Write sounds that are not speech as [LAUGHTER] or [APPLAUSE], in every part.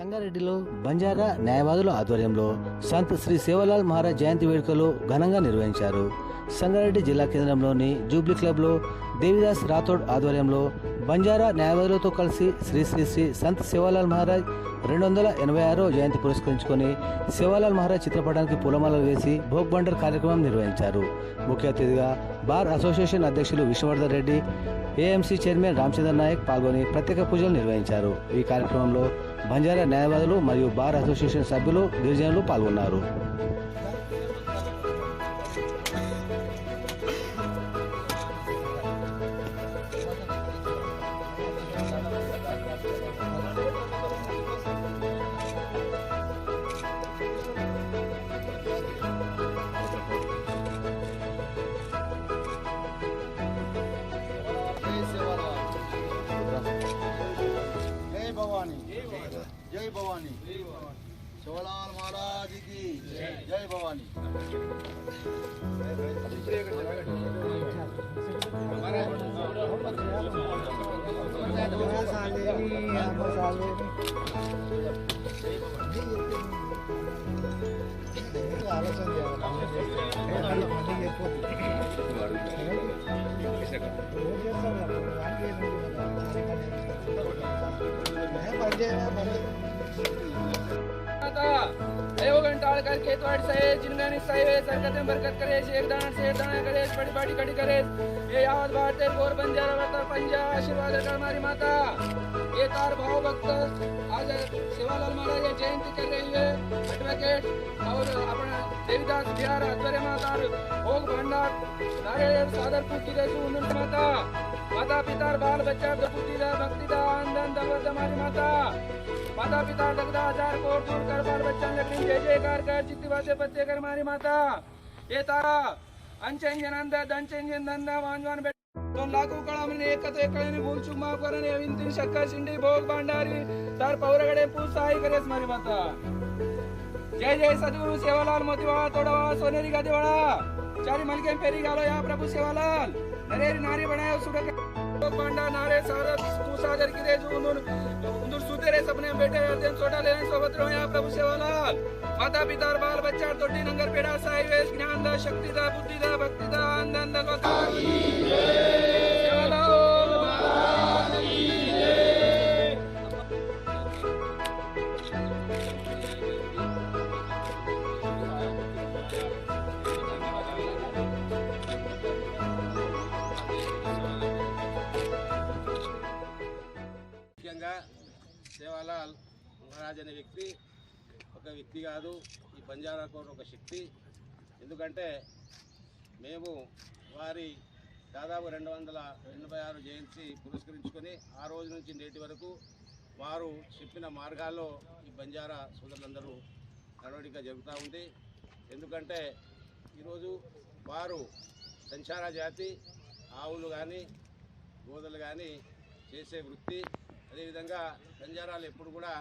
సంగారెడ్డిలో బంజారా న్యాయవాదుల ఆధ్వర్యంలో సంత్ శ్రీ సేవలాల్ మహారాజ్ జయంతి వేడుకలు ఘనంగా నిర్వహించారు. సంగారెడ్డి జిల్లా కేంద్రంలోని జూబ్లీ క్లబ్లో దేవిదాస్ రాథోడ్ ఆధ్వర్యంలో బంజారా న్యాయవాదులతో కలిసి శ్రీ శ్రీ శ్రీ సంత్ సేవాలాల్ మహారాజ్ రెండు వందల ఎనభై ఆరో జయంతి పురస్కరించుకొని సేవాలాల్ మహారాజ్ చిత్రపటానికి పూలమాలలు వేసి భోగ్ బండర్ కార్యక్రమం నిర్వహించారు. ముఖ్య అతిథిగా బార్ అసోసియేషన్ అధ్యక్షులు విష్ణువర్ధన్ రెడ్డి ఏఎంసీ చైర్మన్ రామచంద్ర నాయక్ పాల్గొని ప్రత్యేక పూజలు నిర్వహించారు. ఈ కార్యక్రమంలో బంజారా న్యాయవాదులు మరియు బార్ అసోసియేషన్ సభ్యులు గిరిజనులు పాల్గొన్నారు. भवानी। सेवालाल महाराज की जय भवानी। माता एवं घंटाल कर खेतवाड़ सहे जिनगानी सहे सरकतें बरकत करे शेर दाना शेर दाना करे बड़ी बड़ी कड़ी करे ये यावत भारत गोर बंजारा वर्ता पंजा आशीर्वाद कर हमारी माता ये तार भाव भक्त आज सेवालाल महाराज ये जयंती कर रही है एडवोकेट और अपना देवीदास बिहार आध्वर्य माता भोग भंडार नारायण सादर पूर्ति दे उन्नत माता माता पिता बाल बच्चा पूर्ति दा भक्ति दा आनंद दवत हमारी माता माता पिता दगदा हजार कोट दूर कर बाल बच्चा लकड़ी जय जयकार कर चित्ती बातें पत्ते कर मारी माता ये तारा अंचन जनांद दंचन जनंद वांजवान बेट दोन लाख उकळामध्ये एकच ने भूल चुक माफ करून तीन शक्कर शिंडी भोग भांडारी तर पौरगडे पूज सहाय करे मारी माता जय जय सद्गुरु सेवालाल मोतीवाला तोडावाळा सोनेरी गादीवाळा चारी मलके फेरी गालो या प्रभु सेवालाल। अरे नारी बनाए सुडक पांडा, नारे सारा सादर की रे उंदूर उंदूर सुते रे सपने बेटे अर्जन छोटा लेने सोबत रहो या प्रभु सेवालाल। माता पिता बाल बच्चा तोटी नंगर पेड़ा साई वेश ज्ञान दा, शक्ति दा, बुद्धि दा, भक्ति दा, आनंद दा రాజ్ అనే వ్యక్తి ఒక వ్యక్తి కాదు ఈ బంజారా కోట ఒక శక్తి. ఎందుకంటే మేము వారి దాదాపు రెండు వందల ఎనభై ఆరు జయంతి పురస్కరించుకొని ఆ రోజు నుంచి నేటి వరకు వారు చెప్పిన మార్గాల్లో ఈ బంజారా సోదరులందరూ నడవడిక జరుగుతూ ఉంది. ఎందుకంటే ఈరోజు వారు సంచార జాతి ఆవులు కానీ గోదలు కానీ చేసే వృత్తి. అదేవిధంగా బంజారాలు ఎప్పుడు కూడా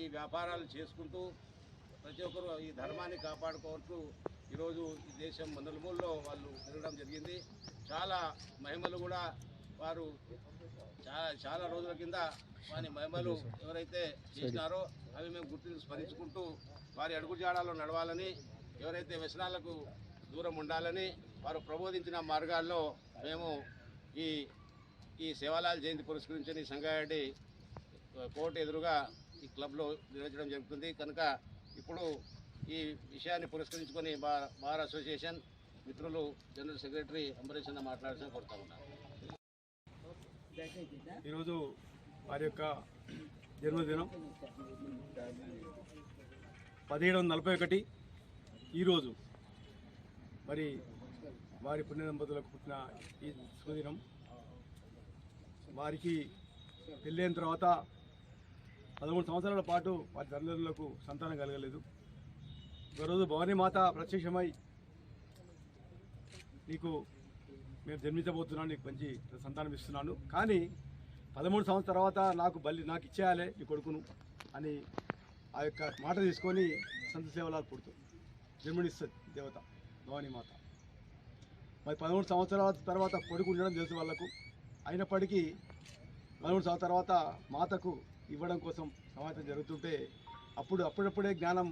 ఈ వ్యాపారాలు చేసుకుంటూ ప్రతి ఒక్కరు ఈ ధర్మాన్ని కాపాడుకోవచ్చు. ఈరోజు ఈ దేశం నలుమూలలో వాళ్ళు తిరగడం జరిగింది. చాలా మహిమలు కూడా వారు చాలా చాలా రోజుల కింద వారి మహిమలు ఎవరైతే చేసినారో అవి మేము గుర్తు స్మరించుకుంటూ వారి అడుగుజాడాలో నడవాలని ఎవరైతే వ్యసనాలకు దూరం ఉండాలని వారు ప్రబోధించిన మార్గాల్లో మేము ఈ ఈ సేవాలాల్ జయంతి పురస్కరించిన సంగారెడ్డి కోర్టు ఎదురుగా ఈ క్లబ్లో నిర్వహించడం జరుగుతుంది. కనుక ఇప్పుడు ఈ విషయాన్ని పురస్కరించుకొని బార్ బార్ అసోసియేషన్ మిత్రులు జనరల్ సెక్రటరీ అంబరీష్ అన్న మాట్లాడాల్సిన కోరుతా ఉన్నాను ఈరోజు వారి యొక్క జన్మదినం. పదిహేడు వందల నలభై ఒకటి ఈరోజు మరి వారి పుణ్యదంపతులకు పుట్టిన ఈ శుభదినం. వారికి పెళ్ళైన తర్వాత పదమూడు సంవత్సరాల పాటు వారి తల్లిదండ్రులకు సంతానం కలగలేదు. ఒకరోజు భవానీ మాత ప్రత్యక్షమై నీకు మేము జన్మించబోతున్నాను నీకు మంచి సంతానం ఇస్తున్నాను. కానీ పదమూడు సంవత్సరాల తర్వాత నాకు బల్లి నాకు ఇచ్చేయాలి నీ కొడుకును అని ఆ యొక్క మాట తీసుకొని సంత సేవలాలు పుడుతుంది జన్మనిస్తుంది దేవత భవానీ మాత. మరి పదమూడు సంవత్సరాల తర్వాత కొడుకు ఉండడం తెలుసు వాళ్ళకు. అయినప్పటికీ పదమూడు సంవత్సరాల తర్వాత మాతకు ఇవ్వడం కోసం సమావేశం జరుగుతుంటే అప్పుడు అప్పుడప్పుడే జ్ఞానం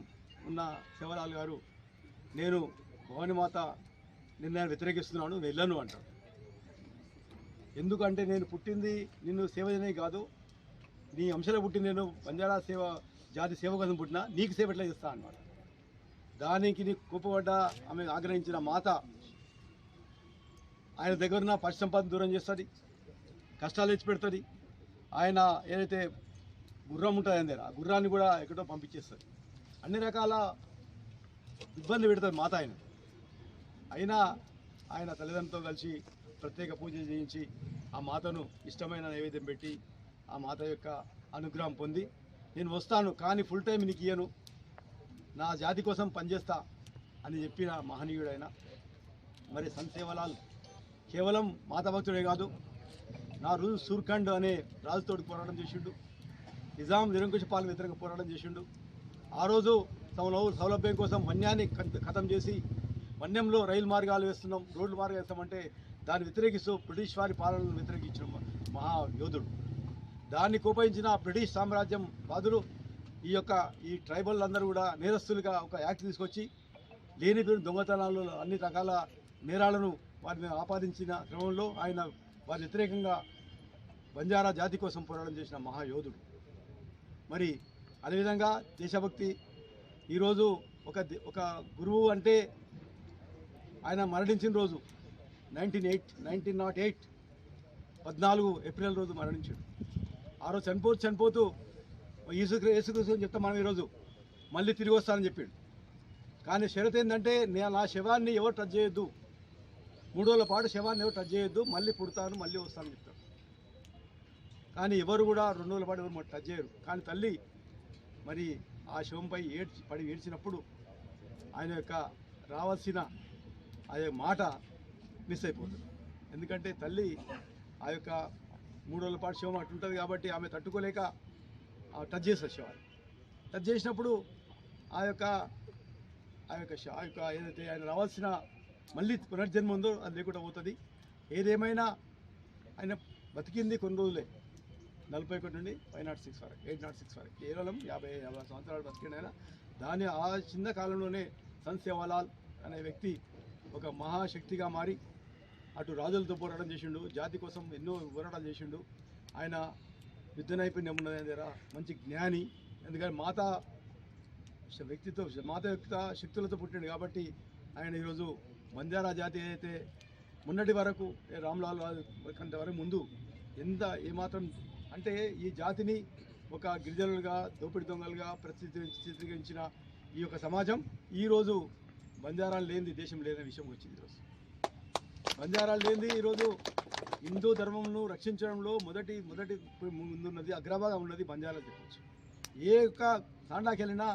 ఉన్న శివలాల్ గారు నేను భవానీమాత నిర్ణయాన్ని వ్యతిరేకిస్తున్నాను వెళ్ళను అంటాడు ఎందుకంటే నేను పుట్టింది నిన్ను సేవ చేయనే కాదు నీ అంశలో పుట్టింది నేను బంజారా సేవ జాతి సేవ కోసం పుట్టినా నీకు సేవ ఎట్లా చేస్తా అన్నమాట దానికి నీకు కోపపడ్డ ఆమె ఆగ్రహించిన మాత ఆయన దగ్గర ఉన్న పశు దూరం చేస్తుంది కష్టాలు తెచ్చిపెడుతుంది. ఆయన ఏదైతే గుర్రం ఉంటుంది ఆయన దగ్గర ఆ గుర్రాన్ని కూడా ఎక్కడో పంపించేస్తుంది. అన్ని రకాల ఇబ్బంది పెడుతుంది మాత ఆయన. అయినా ఆయన తల్లిదండ్రులతో కలిసి ప్రత్యేక పూజలు చేయించి ఆ మాతను ఇష్టమైన నైవేద్యం పెట్టి ఆ మాత యొక్క అనుగ్రహం పొంది నేను వస్తాను కానీ ఫుల్ టైం నీకు ఇయ్యను. నా జాతి కోసం పనిచేస్తా అని చెప్పిన మహనీయుడైన మరి సంత్ కేవలం మాతా భక్తుడే కాదు నా రోజు సూర్ఖండ్ అనే రాజుతోడు పోరాటం చేసిండు. నిజాం నిరంకుశ పాలన వ్యతిరేక పోరాటం చేసిండు. ఆ రోజు తమ సౌలభ్యం కోసం వన్యాన్ని ఖతం చేసి వన్యంలో రైలు మార్గాలు వేస్తున్నాం రోడ్లు మార్గాలు వేస్తామంటే దాన్ని వ్యతిరేకిస్తూ బ్రిటిష్ వారి పాలనను వ్యతిరేకించిన మహా యోధుడు. దాన్ని కోపయించిన బ్రిటిష్ సామ్రాజ్యం బాధులు ఈ యొక్క ఈ ట్రైబల్ అందరూ కూడా నేరస్తులుగా ఒక యాక్ట్ తీసుకొచ్చి లేని పేరు దొంగతనాలు అన్ని రకాల నేరాలను వారిని ఆపాదించిన క్రమంలో ఆయన వారి వ్యతిరేకంగా బంజారా జాతి కోసం పోరాటం చేసిన మహాయోధుడు మరి అదేవిధంగా దేశభక్తి ఈరోజు ఒక ఒక గురువు అంటే ఆయన మరణించిన రోజు nineteen eight nineteen nought eight పద్నాలుగు ఏప్రిల్ రోజు మరణించాడు. ఆ రోజు చనిపోతూ చనిపోతూ యేసుక్రీ యేసుక్రీస్తు అని చెప్తాం మనం ఈరోజు మళ్ళీ తిరిగి వస్తానని చెప్పాడు. కానీ షరత్ ఏంటంటే నేను నా శవాన్ని ఎవరు టచ్ చేయొద్దు. మూడు రోజుల పాటు శవాన్ని ఎవరు టచ్ చేయొద్దు. మళ్ళీ పుడతాను మళ్ళీ వస్తానని చెప్తాడు. కానీ ఎవరు కూడా రెండు రోజుల పాటు ఎవరు టచ్ చేయరు. కానీ తల్లి మరి ఆ శవంపై ఏడ్చి పడి ఏడ్చినప్పుడు ఆయన యొక్క రావాల్సిన ఆ యొక్క మాట మిస్ అయిపోతుంది. ఎందుకంటే తల్లి ఆ యొక్క మూడు రోజుల పాటు శవం ఉంటుంది కాబట్టి ఆమె తట్టుకోలేక ఆ టచ్ చేసే శవాన్ని. టచ్ చేసినప్పుడు ఆ యొక్క ఆ యొక్క ఆ యొక్క ఏదైతే ఆయన రావాల్సిన మళ్ళీ పునర్జన్మ ఉందో అది లేకుండా పోతుంది. ఏదేమైనా ఆయన బతికింది కొన్ని రోజులే. నలభై ఒకటి నుండి ఫైవ్ నాట్ సిక్స్ వరకు ఎయిట్ నాట్ సిక్స్ వరకు. కేవలం యాభై యాభై సంవత్సరాలు బతికిండు ఆయన దాని ఆ చిన్న కాలంలోనే సన్ సేవాలాల్ అనే వ్యక్తి ఒక మహాశక్తిగా మారి అటు రాజులతో పోరాటం చేసిండు జాతి కోసం ఎన్నో పోరాటాలు చేసిండు. ఆయన యుద్ధ నైపుణ్యం ఉన్నది ఆయన దగ్గర మంచి జ్ఞాని. ఎందుకంటే మాత వ్యక్తితో మాత యొక్క శక్తులతో పుట్టిండు కాబట్టి ఆయన ఈరోజు బంజారా జాతి ఏదైతే మొన్నటి వరకు రామ్లాల్ కంటే వరకు ముందు ఎంత ఏమాత్రం అంటే ఈ జాతిని ఒక గిరిజనులుగా దోపిడి దొంగలుగా ప్రసిద్ధి ఈ యొక్క సమాజం ఈరోజు బంజారాలు లేనిది దేశం లేని విషయం వచ్చింది ఈరోజు. బంజారాలు లేనిది ఈరోజు హిందూ ధర్మంను రక్షించడంలో మొదటి మొదటి ముందున్నది అగ్రభాగం ఉన్నది బంజారా చెప్పచ్చు ఏ యొక్క తాండాకి వెళ్ళినా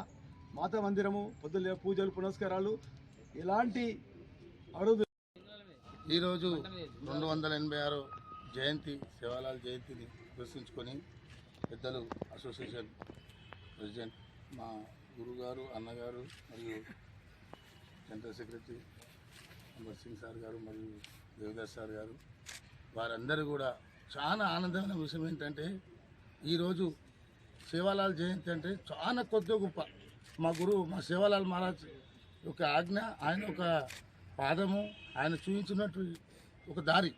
మాతా మందిరము పొద్దులే పూజలు పునస్కారాలు ఎలాంటి అరుదు ఈరోజు రెండు వందల ఎనభై ఆరు జయంతి శివాలాల్ జయంతిని ప్రశ్నించుకొని పెద్దలు అసోసియేషన్ ప్రెసిడెంట్ మా గురుగారు అన్నగారు మరియు general secretary Amar Singh sir గారు మరియు దేవదాస్ సార్ గారు. వారందరూ కూడా చాలా ఆనందమైన విషయం ఏంటంటే ఈరోజు సేవాలాల్ జయంతి అంటే చాలా కొద్ది గొప్ప. మా గురువు మా శివాలాల్ మహారాజ్ ఒక ఆజ్ఞ ఆయన ఒక పాదము ఆయన చూపించినట్టు ఒక దారి.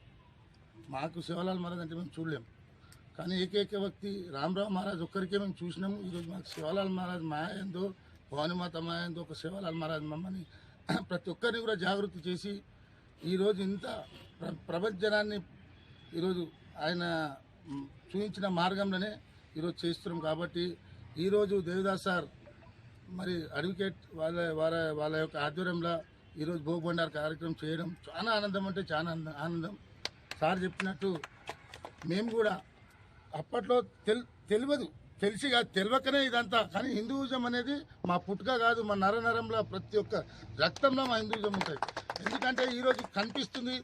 మాకు సేవాలాల్ మహారాజ్ అంటే మేము చూడలేము కానీ ఏకైక వ్యక్తి రామరావు మహారాజ్ ఒక్కరికే మేము చూసినాము. ఈరోజు మాకు శివలాల్ మహారాజ్ మా ఏందో భవానిమాత మాయ ఏందో ఒక శివలాల్ మహారాజ్ మమ్మల్ని [CLEARS THROAT] ప్రతి ఒక్కరిని కూడా జాగృతి చేసి ఈరోజు ఇంత ప్ర ప్రపంచనాన్ని ఈరోజు ఆయన చూపించిన మార్గంలోనే ఈరోజు చేస్తున్నాం కాబట్టి ఈరోజు దేవిదాస్ సార్ మరి అడ్వకేట్ వాళ్ళ వాళ్ళ వాళ్ళ యొక్క ఆధ్వర్యంలో ఈరోజు భోగబండార్ కార్యక్రమం చేయడం చాలా ఆనందం అంటే చాలా ఆనందం. సార్ చెప్పినట్టు మేము కూడా అప్పట్లో తెల్ తెలియదు తెలిసి తెలియకనే ఇదంతా. కానీ హిందూయిజం అనేది మా పుట్టుక కాదు మా నర నరంలో ప్రతి ఒక్క రక్తంలో మా హిందూయిజం ఉంటుంది ఎందుకంటే ఈరోజు కనిపిస్తుంది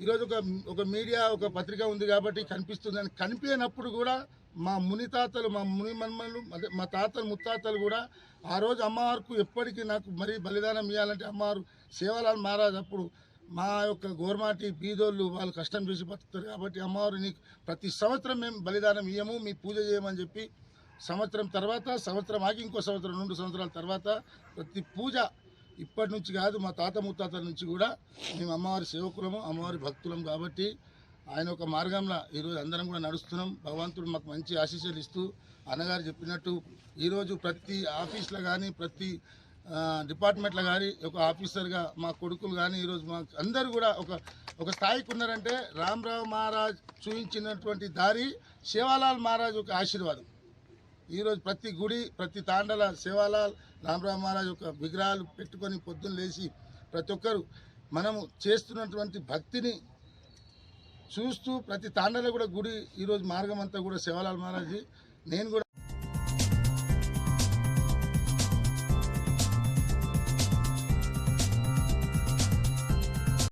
ఈరోజు ఒక ఒక మీడియా ఒక పత్రిక ఉంది కాబట్టి కనిపిస్తుంది అని కనిపించినప్పుడు కూడా మా ముని తాతలు మా ముని మన్మలు మా తాతలు ముత్తాతలు కూడా ఆ రోజు అమ్మవారికి ఎప్పటికీ నాకు మరీ బలిదానం ఇవ్వాలంటే అమ్మవారు సేవలాల్ మహారాజ్ అప్పుడు మా యొక్క గోర్మాటి బీదోళ్ళు వాళ్ళు కష్టం చేసి బతుకుతారు కాబట్టి అమ్మవారు నీకు ప్రతి సంవత్సరం మేము బలిదానం ఇయ్యము మీ పూజ చేయమని చెప్పి సంవత్సరం తర్వాత సంవత్సరం ఆగి ఇంకో సంవత్సరం రెండు సంవత్సరాల తర్వాత ప్రతి పూజ ఇప్పటి నుంచి కాదు మా తాత ముత్తాతల నుంచి కూడా మేము అమ్మవారి సేవకులము అమ్మవారి భక్తులం కాబట్టి ఆయన ఒక మార్గంలో ఈరోజు అందరం కూడా నడుస్తున్నాం. భగవంతుడు మాకు మంచి ఆశీస్సులు ఇస్తూ అన్నగారు చెప్పినట్టు ఈరోజు ప్రతి ఆఫీస్లో కానీ ప్రతి డిపార్ట్మెంట్లో కానీ ఒక ఆఫీసర్గా మా కొడుకులు కానీ ఈరోజు మా అందరూ కూడా ఒక ఒక స్థాయికి ఉన్నారంటే రామరావు మహారాజ్ చూపించినటువంటి దారి శివాలాల్ మహారాజ్ ఒక ఆశీర్వాదం. ఈరోజు ప్రతి గుడి ప్రతి తాండల శివాలాల్ రామరావు మహారాజ్ యొక్క విగ్రహాలు పెట్టుకొని పొద్దున్న లేచి ప్రతి ఒక్కరు మనము చేస్తున్నటువంటి భక్తిని చూస్తూ ప్రతి తాండలో కూడా గుడి ఈరోజు మార్గం అంతా కూడా శివాలాల్ మహారాజ్ నేను కూడా